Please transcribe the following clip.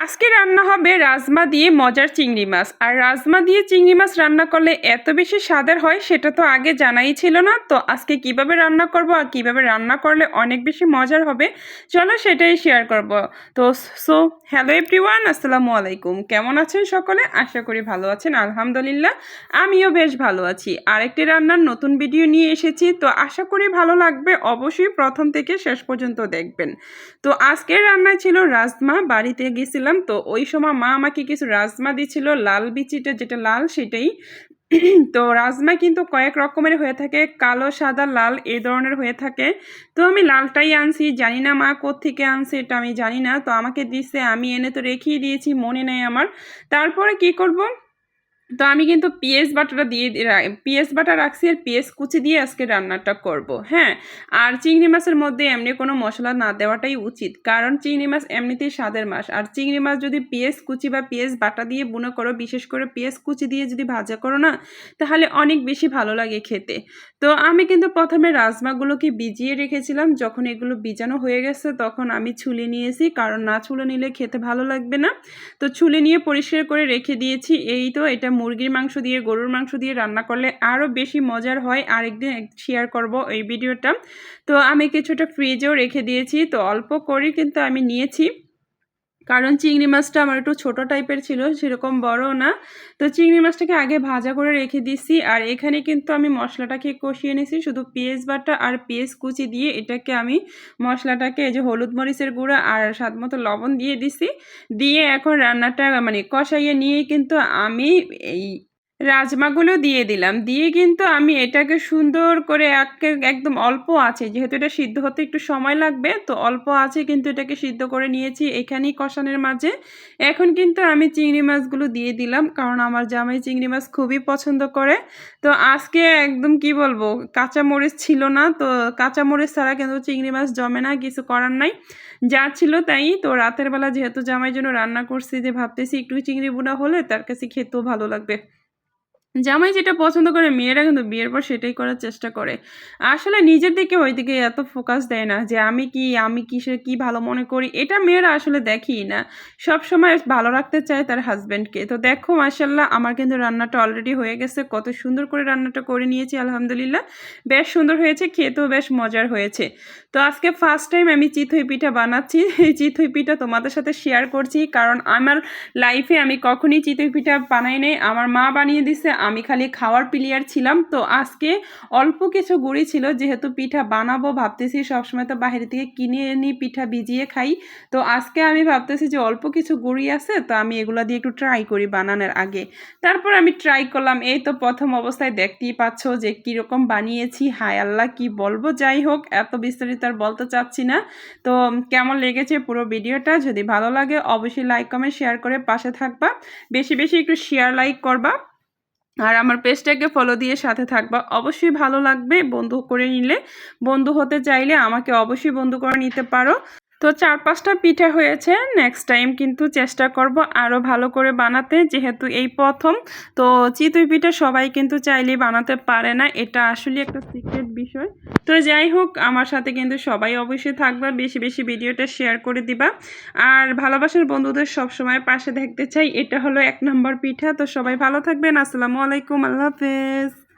আজকে রান্না হবে রাজমা দিয়ে মজার চিংড়ি মাছ। আর রাজমা দিয়ে চিংড়ি মাছ রান্না করলে এত বেশি স্বাদের হয় সেটা তো আগে জানাই ছিল না। তো আজকে কীভাবে রান্না করব আর কীভাবে রান্না করলে অনেক বেশি মজার হবে, চলো সেটাই শেয়ার করব। তো সো হ্যালো এভরিওয়ান আসসালামু আলাইকুম। কেমন আছেন সকলে? আশা করি ভালো আছেন, আলহামদুলিল্লাহ। আমিও বেশ ভালো আছি। আরেকটি রান্নার নতুন ভিডিও নিয়ে এসেছি। তো আশা করি ভালো লাগবে, অবশ্যই প্রথম থেকে শেষ পর্যন্ত দেখবেন। তো আজকের রান্নায় ছিল রাজমা, বাড়িতে গেছিলাম তো ওই সময় মা আমাকে কিছু রাজমা দিছিল, লাল বিচিটা যেটা লাল সেটাই। তো রাজমা কিন্তু কয়েক রকমের হয়ে থাকে, কালো, সাদা, লাল এ ধরনের হয়ে থাকে। তো আমি লালটাই আনছি, জানি না মা থেকে আনছে এটা আমি জানি না। তো আমাকে দিছে, আমি এনে তো রেখেই দিয়েছি, মনে নেই আমার। তারপরে কি করব? তো আমি কিন্তু পিএস বাটাটা দিয়ে পিএস বাটা রাখছি আর পিএস কুচি দিয়ে আজকে রান্নাটা করব হ্যাঁ? আর চিংড়ি মাছের মধ্যে এমনি কোনো মশলা না দেওয়াটাই উচিত, কারণ চিংড়ি মাছ এমনিতেই স্বাদের মাছ, আর চিংড়ি মাছ যদি পিএস কুচি বা পিএস বাটা দিয়ে বুনো করো, বিশেষ করে পিএস কুচি দিয়ে যদি ভাজা করো না, তাহলে অনেক বেশি ভালো লাগে খেতে। তো আমি কিন্তু প্রথমে রাজমাগুলোকে ভিজিয়ে রেখেছিলাম, যখন এগুলো ভিজানো হয়ে গেছে, তখন আমি ছুলে নিয়েছি, কারণ না ছুলে নিলে খেতে ভালো লাগবে না। তো ছুলে নিয়ে পরিষ্কার করে রেখে দিয়েছি, এই তো এটা মুরগির মাংস দিয়ে, গরুর মাংস দিয়ে রান্না করলে আরও বেশি মজার হয়। আরেকদিন শেয়ার করব এই ভিডিওটা তো আমি কিছুটা ফ্রিজেও রেখে দিয়েছি। তো অল্প করে কিন্তু আমি নিয়েছি। কারণ চিংড়ি মাছটা আমার একটু ছোটো টাইপের ছিল, সেরকম বড় না। তো চিংড়ি মাছটাকে আগে ভাজা করে রেখে দিছি, আর এখানে কিন্তু আমি মশলাটাকে কষিয়ে নিয়েছি শুধু পেঁয়াজ বাটা আর পেঁয়াজ কুচি দিয়ে এটাকে আমি মশলাটাকে এই যে হলুদ মরিচের গুঁড়া আর স্বাদ মতো লবণ দিয়ে দিছি। দিয়ে এখন রান্নাটা মানে কষাইয়ে নিয়ে কিন্তু আমি এই রাজমাগুলো দিয়ে দিলাম। দিয়ে কিন্তু আমি এটাকে সুন্দর করে একদম অল্প আছে। যেহেতু এটা সিদ্ধ হতে একটু সময় লাগবে, তো অল্প আছে কিন্তু এটাকে সিদ্ধ করে নিয়েছি এখানেই কষানের মাঝে। এখন কিন্তু আমি চিংড়ি মাছগুলো দিয়ে দিলাম, কারণ আমার জামাই চিংড়ি মাছ খুবই পছন্দ করে। তো আজকে একদম কি বলব, কাঁচামরিচ ছিল না, তো কাঁচামরিচ ছাড়া কিন্তু চিংড়ি মাছ জমে না, কিছু করার নাই। যা ছিল তাই। তো রাতের বেলা যেহেতু জামাই জন্য রান্না করছি, যে ভাবতেছি একটু চিংড়ি বুনা হলে তার কাছে খেতেও ভালো লাগবে। জামাই যেটা পছন্দ করে, মেয়েরা কিন্তু বিয়ের পর সেটাই করার চেষ্টা করে। আসলে নিজের দিকে ওই দিকে এত ফোকাস দেয় না যে আমি কি, আমি কিসের কি ভালো মনে করি, এটা মেয়েরা আসলে দেখি না। সব সময় ভালো রাখতে চায় তার হাজব্যান্ডকে তো দেখো মাসাল্লাহ আমার কিন্তু রান্নাটা অলরেডি হয়ে গেছে, কত সুন্দর করে রান্নাটা করে নিয়েছি, আলহামদুলিল্লাহ। বেশ সুন্দর হয়েছে, খেতেও বেশ মজার হয়েছে। তো আজকে ফার্স্ট টাইম আমি চিথই পিঠা বানাচ্ছি। এই চিথই পিঠা তোমাদের সাথে শেয়ার করছি, কারণ আমার লাইফে আমি কখনই চিথই পিঠা বানাই নেই। আমার মা বানিয়ে দিছে আমি খালি খাওয়ার প্লেয়ার ছিলাম, তো আজকে অল্প কিছু গুড়ি ছিল, যেহেতু পিঠা বানাবো, ভাবতেছি সবসময় তো বাইরে থেকে কিনে এনে পিঠা ভিজিয়ে খাই। তো আজকে আমি ভাবতেছি যে অল্প কিছু গুড়ি আছে, তো আমি এগুলো দিয়ে একটু ট্রাই করি বানানোর আগে। তারপর আমি ট্রাই করলাম, এই তো প্রথম অবস্থায় দেখতেই পাচ্ছ যে কীরকম বানিয়েছি, হায় আল্লাহ, কি বলব? যাই হোক, এত বিস্তারিত আর বলতে চাচ্ছি না। তো কেমন লেগেছে পুরো ভিডিওটা? যদি ভালো লাগে, অবশ্যই লাইক কমেন্ট শেয়ার করে পাশে থাকবা। বেশি বেশি একটু শেয়ার লাইক করবা। আর আমার পেজটাকে ফলো দিয়ে সাথে থাকবা। অবশ্যই ভালো লাগবে। বন্ধু করে নিলে। বন্ধু হতে চাইলে আমাকে অবশ্যই বন্ধু করে নিতে পারো। তো চার পাঁচটা পিঠা হয়েছে। নেক্সট টাইম কিন্তু চেষ্টা করব আরও ভালো করে বানাতে, যেহেতু এই প্রথম। তো চিতই পিঠা সবাই কিন্তু চাইলেই বানাতে পারে না, এটা আসলে একটা সিক্রেট বিষয়। তো যাই হোক, আমার সাথে কিন্তু সবাই অবশ্যই থাকবা, বেশি বেশি ভিডিওটা শেয়ার করে দিবা। আর ভালোবাসার বন্ধুদের সবসময় পাশে দেখতে চাই, এটা হলো এক নম্বর পিঠা। তো সবাই ভালো থাকবেন, আসসালামু আলাইকুম, আল্লাহ হাফেজ।